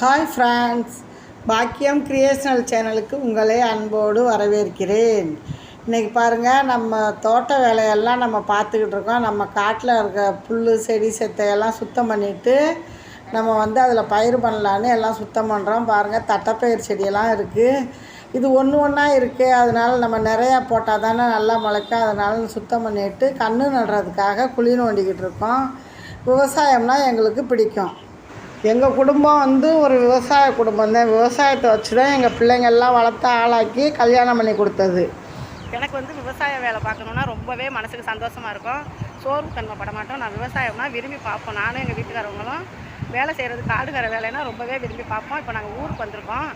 Hi friends பாக்கியம் creational சேனலுக்கு உங்களை அன்போடு வரவேற்கிறேன். இன்றைக்கி பாருங்கள் நம்ம தோட்ட வேலையெல்லாம் நம்ம பார்த்துக்கிட்டு இருக்கோம். நம்ம காட்டில் இருக்க புல் செடி செத்தையெல்லாம் சுத்தம் பண்ணிவிட்டு நம்ம வந்து அதில் பயிர் பண்ணலான்னு எல்லாம் சுத்தம் பண்ணுறோம் பாருங்கள் தட்டைப்பயிர் செடியெல்லாம் இருக்குது இது ஒன்று ஒன்றா இருக்குது அதனால் நம்ம நிறையா போட்டால் தானே நல்லா முளைக்கும். அதனால் சுத்தம் பண்ணிவிட்டு கன்று நடுறதுக்காக குழி நோண்டிக்கிட்டு இருக்கோம். விவசாயம்னா எங்களுக்கு பிடிக்கும். எங்கள் குடும்பம் வந்து ஒரு விவசாய குடும்பம் தான். விவசாயத்தை வச்சு தான் எங்கள் பிள்ளைங்கள்லாம் வளர்த்து ஆளாக்கி கல்யாணம் பண்ணி கொடுத்தது. எனக்கு வந்து விவசாய வேலை பார்க்கணுன்னா ரொம்பவே மனசுக்கு சந்தோஷமாக இருக்கும். சோர்வு தன்மை பட மாட்டோம். நான் விவசாயம்னா விரும்பி பார்ப்போம். நானும் எங்கள் வீட்டுக்காரவங்களும் வேலை செய்கிறது காடுகிற வேலைன்னா ரொம்பவே விரும்பி பார்ப்போம். இப்போ நாங்கள் ஊருக்கு வந்திருக்கோம்.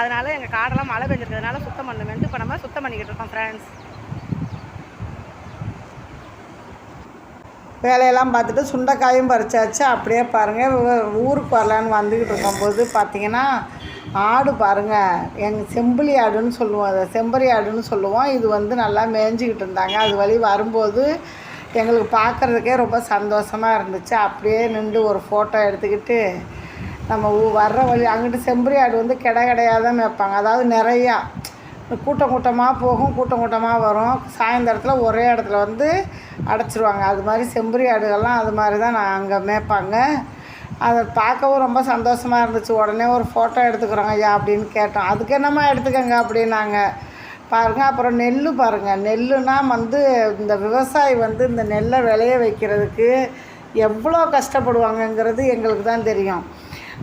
அதனால் எங்கள் காடெல்லாம் மழை பெஞ்சிருக்கிறதுனால சுத்தம் பண்ணுமென்ட்டு இப்போ நம்ம சுத்தம் பண்ணிக்கிட்டு இருக்கோம் ஃப்ரெண்ட்ஸ் வேலையெல்லாம் பார்த்துட்டு சுண்டைக்காயும் பறிச்சாச்சு. அப்படியே பாருங்கள் ஊருக்கு வரலான்னு வந்துக்கிட்டு இருக்கும்போது பார்த்தீங்கன்னா ஆடு பாருங்கள் எங்கள் செம்பிளி ஆடுன்னு சொல்லுவோம் அதை. செம்பரி ஆடுன்னு சொல்லுவோம். இது வந்து நல்லா மேய்ஞ்சிக்கிட்டு இருந்தாங்க. அது வழி வரும்போது எங்களுக்கு பார்க்குறதுக்கே ரொம்ப சந்தோஷமாக இருந்துச்சு. அப்படியே நின்று ஒரு ஃபோட்டோ எடுத்துக்கிட்டு நம்ம வர்ற வழி அங்கிட்டு செம்பரி ஆடு வந்து கிட கிடையாக தான் மேய்ப்பாங்க. அதாவது நிறையா கூட்டம் கூட்டமாக போகும் கூட்டம் கூட்டமாக வரும். சாயந்தரத்தில் ஒரே இடத்துல வந்து அடைச்சிருவாங்க. அது மாதிரி செம்பரி ஆடுகள்லாம் அது மாதிரி தான் நான் அங்கே மேய்ப்பாங்க. அதை பார்க்கவும் ரொம்ப சந்தோஷமாக இருந்துச்சு. உடனே ஒரு ஃபோட்டோ எடுத்துக்கிறோங்க ஐயா அப்படின்னு கேட்டோம். அதுக்கு என்னம்மா எடுத்துக்கோங்க அப்படின்னாங்க. பாருங்கள் அப்புறம் நெல் பாருங்கள் நெல்லுனா வந்து இந்த விவசாயி வந்து இந்த நெல்லை விளைய வைக்கிறதுக்கு எவ்வளோ கஷ்டப்படுவாங்கங்கிறது எங்களுக்கு தான் தெரியும்.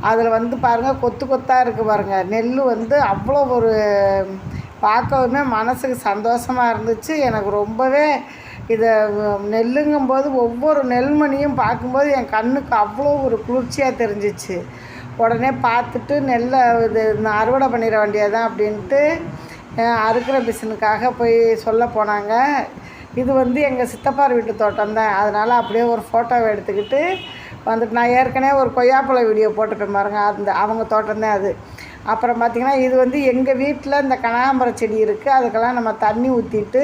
அதில் வந்து பாருங்கள் கொத்து கொத்தாக இருக்குது பாருங்கள் நெல் வந்து அவ்வளோ ஒரு பார்க்கவுமே மனசுக்கு சந்தோஷமாக இருந்துச்சு. எனக்கு ரொம்பவே இதை நெல்லுங்கும்போது ஒவ்வொரு நெல்மணியும் பார்க்கும்போது என் கண்ணுக்கு அவ்வளோ ஒரு குளிர்ச்சியாக தெரிஞ்சிச்சு. உடனே பார்த்துட்டு நெல்லை இது நான் அறுவடை பண்ணிட வேண்டியதான் அப்படின்ட்டு அறுக்கிற மிஷினுக்காக போய் சொல்ல போனாங்க. இது வந்து எங்கள் சித்தப்பார் வீட்டு தோட்டம் தான். அதனால் அப்படியே ஒரு ஃபோட்டோவை எடுத்துக்கிட்டு வந்துட்டு நான் ஏற்கனவே ஒரு கொய்யாப்பழ வீடியோ போட்டுட்டேன் பாருங்க. அந்த அவங்க தோட்டம் தான் அது. அப்புறம் பார்த்திங்கன்னா இது வந்து எங்கள் வீட்டில் இந்த கனகாம்பரம் செடி இருக்குது அதுக்கெல்லாம் நம்ம தண்ணி ஊற்றிட்டு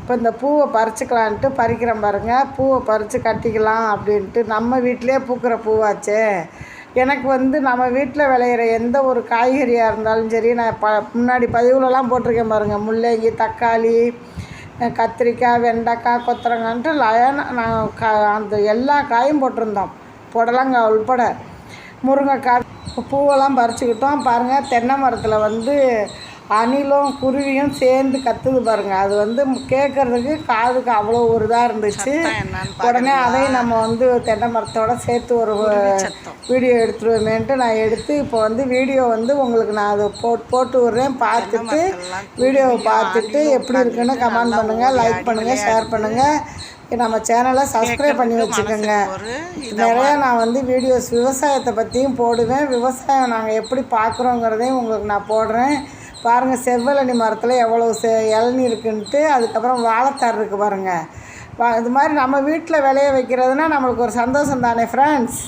இப்போ இந்த பூவை பறிச்சுக்கலான்ட்டு பறிக்கிறேன் பாருங்கள் பூவை பறித்து கட்டிக்கலாம் அப்படின்ட்டு நம்ம வீட்டிலே பூக்கிற பூவாச்சே. எனக்கு வந்து நம்ம வீட்டில் விளையிற எந்த ஒரு காய்கறியாக இருந்தாலும் சரி நான் ப முன்னாடி பதிவுலலாம் போட்டிருக்கேன் பாருங்கள் முள்ளங்கி தக்காளி கத்திரிக்காய் வெண்டைக்காய் கொத்தரங்கான்ட்டு லயனாக நான் க அந்த எல்லா காயும் போட்டிருந்தோம். புடலங்காய் உள்பட. முருங்கைக்காய் பூவெல்லாம் பறிச்சுக்கிட்டோம். பாருங்கள் தென்னை மரத்தில் வந்து அணிலும் குருவியும் சேர்ந்து கத்துது பாருங்கள் அது வந்து கேட்குறதுக்கு காதுக்கு அவ்வளோ ஒரு இதாக இருந்துச்சு. உடனே அதையும் நம்ம வந்து தென்னை மரத்தோட சேர்த்து ஒரு வீடியோ எடுத்துருவோமேன்ட்டு நான் எடுத்து இப்போ வந்து வீடியோ வந்து உங்களுக்கு நான் அதை போட் போட்டு விட்றேன். பார்த்துட்டு வீடியோவை பார்த்துட்டு எப்படி இருக்குன்னு கமெண்ட் பண்ணுங்கள் லைக் பண்ணுங்கள் ஷேர் பண்ணுங்கள் நம்ம சேனலை சப்ஸ்கிரைப் பண்ணி வச்சுக்கோங்க. நிறையா நான் வந்து வீடியோஸ் விவசாயத்தை பற்றியும் போடுவேன். விவசாயம் நாங்கள் எப்படி பார்க்குறோங்கிறதையும் உங்களுக்கு நான் போடுறேன். பாருங்கள் செவ்வழனி மரத்தில் எவ்வளோ செ இளநீ இருக்குன்ட்டு அதுக்கப்புறம் வாழைத்தார் இருக்குது பாருங்கள் இது மாதிரி நம்ம வீட்டில் விளைய வைக்கிறதுனா நம்மளுக்கு ஒரு சந்தோஷம் தானே ஃப்ரெண்ட்ஸ்